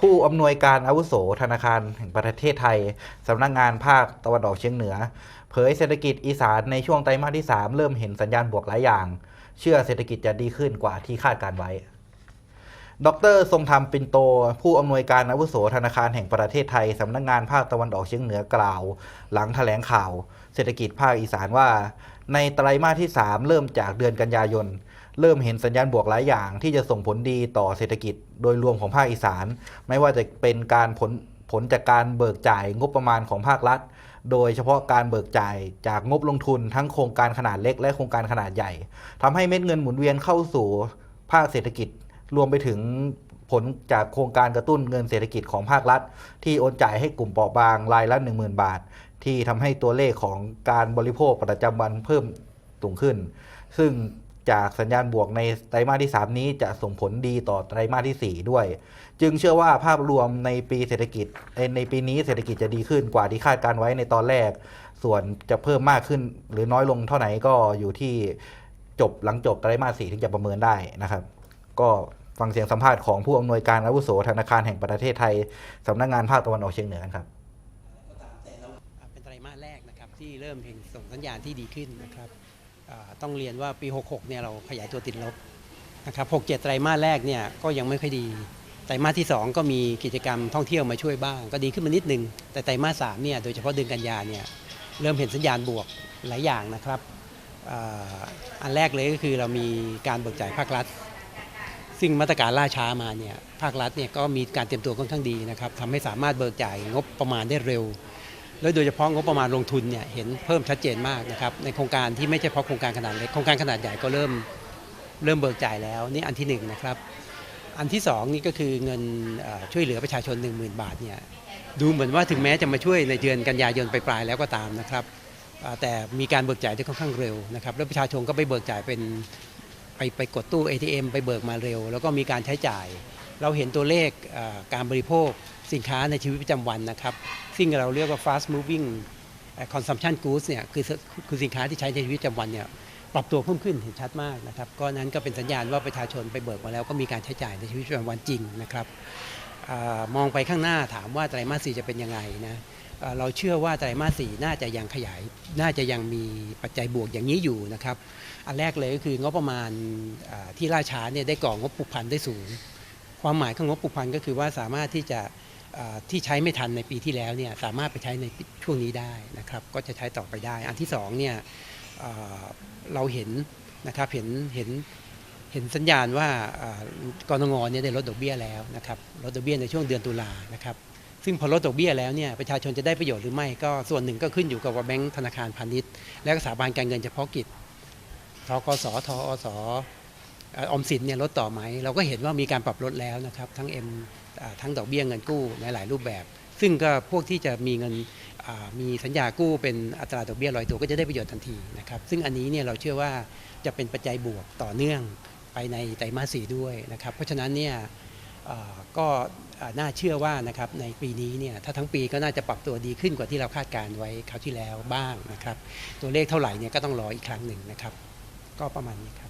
ผู้อำนวยการอาวุโสธนาคารแห่งประเทศไทยสำนักงานภาคตะวันออกเฉียงเหนือ เผยเศรษฐกิจอีสานในช่วงไตรมาสที่ 3 เริ่มเห็นสัญญาณบวกหลายอย่าง เชื่อเศรษฐกิจจะดีขึ้นกว่าที่คาดการไว้ ดร ทรงธรรมปินโต ผู้อำนวยการอาวุโสธนาคารแห่งประเทศไทยสำนักงานภาคตะวันออกเฉียงเหนือกล่าว หลังแถลงข่าว เศรษฐกิจภาคอีสานว่า ในไตรมาสที่ 3 เริ่มจากเดือนกันยายน เริ่มเห็นสัญญาณบวกหลายอย่าง ที่จะส่งผลดีต่อเศรษฐกิจโดยรวมของภาคอีสาน ไม่ว่าจะเป็นการผลผลจากการเบิกจ่ายงบประมาณของภาครัฐ โดยเฉพาะการเบิกจ่ายจากงบลงทุนทั้งโครงการขนาดเล็กและโครงการขนาดใหญ่ทำให้เม็ดเงินหมุนเวียนเข้าสู่ภาคเศรษฐกิจรวมไปถึงผลจากโครงการกระตุ้นเงินเศรษฐกิจของภาครัฐ ที่โอนจ่ายให้กลุ่มเปราะบางรายละ 10,000 บาท ที่ทำให้ตัวเลขของการบริโภคประจำวันเพิ่มสูงขึ้น ซึ่ง จากสัญญาณบวกในไตรมาสที่ 3 นี้จะส่งผลดีต่อไตรมาสที่ 4 ด้วย จึงเชื่อว่าภาพรวมในปีเศรษฐกิจในปีนี้เศรษฐกิจจะดีขึ้นกว่าที่คาดการไว้ในตอนแรก ส่วนจะเพิ่มมากขึ้นหรือน้อยลงเท่าไหร่ก็อยู่ที่จบหลังจบไตรมาสสี่ถึงจะประเมินได้นะครับ ก็ฟังเสียงสัมภาษณ์ของผู้อำนวยการอาวุโสธนาคารแห่งประเทศไทยสำนักงานภาคตะวันออกเฉียงเหนือครับเป็นไตรมาสแรกนะครับที่เริ่มเห็นส่งสัญญาณที่ดีขึ้นนะครับ ต้องเรียนว่าปี 66 เนี่ยเราขยายตัวติดลบนะครับ 67 ไตรมาสแรกเนี่ยก็ยังไม่ค่อยดี ไตรมาสที่ 2 ก็มีกิจกรรมท่องเที่ยวมาช่วยบ้าง ก็ดีขึ้นมานิดนึง แต่ไตรมาส 3 เนี่ยโดยเฉพาะเดือนกันยาเนี่ยเริ่มเห็นสัญญาณบวกหลายอย่างนะครับอันแรกเลยก็คือเรามีการเบิกจ่ายภาครัฐ ซึ่งมาตรการล่าช้ามาเนี่ยภาครัฐเนี่ยก็มีการเตรียมตัวค่อนข้างดีนะครับทำให้สามารถเบิกจ่ายงบประมาณได้เร็ว แล้วโดยเฉพาะงบประมาณลงทุนเนี่ยเห็นเพิ่มชัดเจนมากนะครับในโครงการที่ไม่ใช่เฉพาะโครงการขนาดเล็กโครงการขนาดใหญ่ก็เริ่มเริ่มเบิกจ่ายแล้วนี่อันที่หนึ่งนะครับอันที่สองนี่ก็คือเงินช่วยเหลือประชาชน 1 0,000 บาทเนี่ยดูเหมือนว่าถึงแม้จะมาช่วยในเดือนกันยายนไปปลายๆแล้วก็ตามนะครับแต่มีการเบิกจ่ายที่ค่อนข้างเร็วนะครับแล้วประชาชนก็ไปเบิกจ่ายเป็นไปไปกดตู้ ATM ไปเบิกมาเร็ว แล้วก็มีการใช้จ่าย เราเห็นตัวเลขการบริโภค สินค้าในชีวิตประจำวันนะครับ ซึ่งเราเรียกว่า fast moving consumption goods เนี่ยคือคือสินค้าที่ใช้ในชีวิตประจำวันเนี่ยปรับตัวเพิ่มขึ้นเห็นชัดมากนะครับก็นั้นก็เป็นสัญญาณว่าประชาชนไปเบิกมาแล้วก็มีการใช้จ่ายในชีวิตประจำวันจริงนะครับอมองไปข้างหน้าถามว่าไตรมาสสี่จะเป็นยังไงนะเราเชื่อว่าไตรมาสสี่น่าจะยังขยาย น่าจะยังมีปัจจัยบวกอย่างนี้อยู่นะครับ อันแรกเลยก็คืองบประมาณที่ล่าช้าเนี่ยได้ก่องบผูกพันได้สูง ความหมายของงบผูกพันก็คือว่าสามารถที่จะ ที่ใช้ไม่ทันในปีที่แล้วเนี่ยสามารถไปใช้ในช่วงนี้ได้นะครับก็จะใช้ต่อไปได้ อันที่สองเนี่ยเราเห็นนะครับเห็นเห็นเห็นสัญญาณว่ากรงเนี่ยได้ลดดอกเบี้ยแล้วนะครับลดดอกเบี้ยในช่วงเดือนตุลานะครับซึ่งพอลดดอกเบี้ยแล้วเนี่ยประชาชนจะได้ประโยชน์หรือไม่ก็ส่วนหนึ่งก็ขึ้นอยู่กับว่าแบงก์ธนาคารพาณิชย์ และก็สถาบันการเงินเฉพาะกิจทกสทอส ออมสินเนี่ยลดต่อไหม เราก็เห็นว่ามีการปรับลดแล้วนะครับ ทั้ง M อ่าทั้งดอกเบี้ยเงินกู้ในหลายรูปแบบ ซึ่งก็พวกที่จะมีเงินมีสัญญากู้เป็นอัตราดอกเบี้ยลอยตัวก็จะได้ประโยชน์ทันทีนะครับซึ่งอันนี้เนี่ยเราเชื่อว่าจะเป็นปัจจัยบวกต่อเนื่องไปในไตรมาสสี่ด้วยนะครับ เพราะฉะนั้นเนี่ยก็น่าเชื่อว่านะครับในปีนี้เนี่ยถ้าทั้งปีก็น่าจะปรับตัวดีขึ้นกว่าที่เราคาดการณ์ไว้คราวที่แล้วบ้างนะครับ ตัวเลขเท่าไหร่เนี่ยก็ต้องรออีกครั้งหนึ่งนะครับ ก็ประมาณนี้ครับ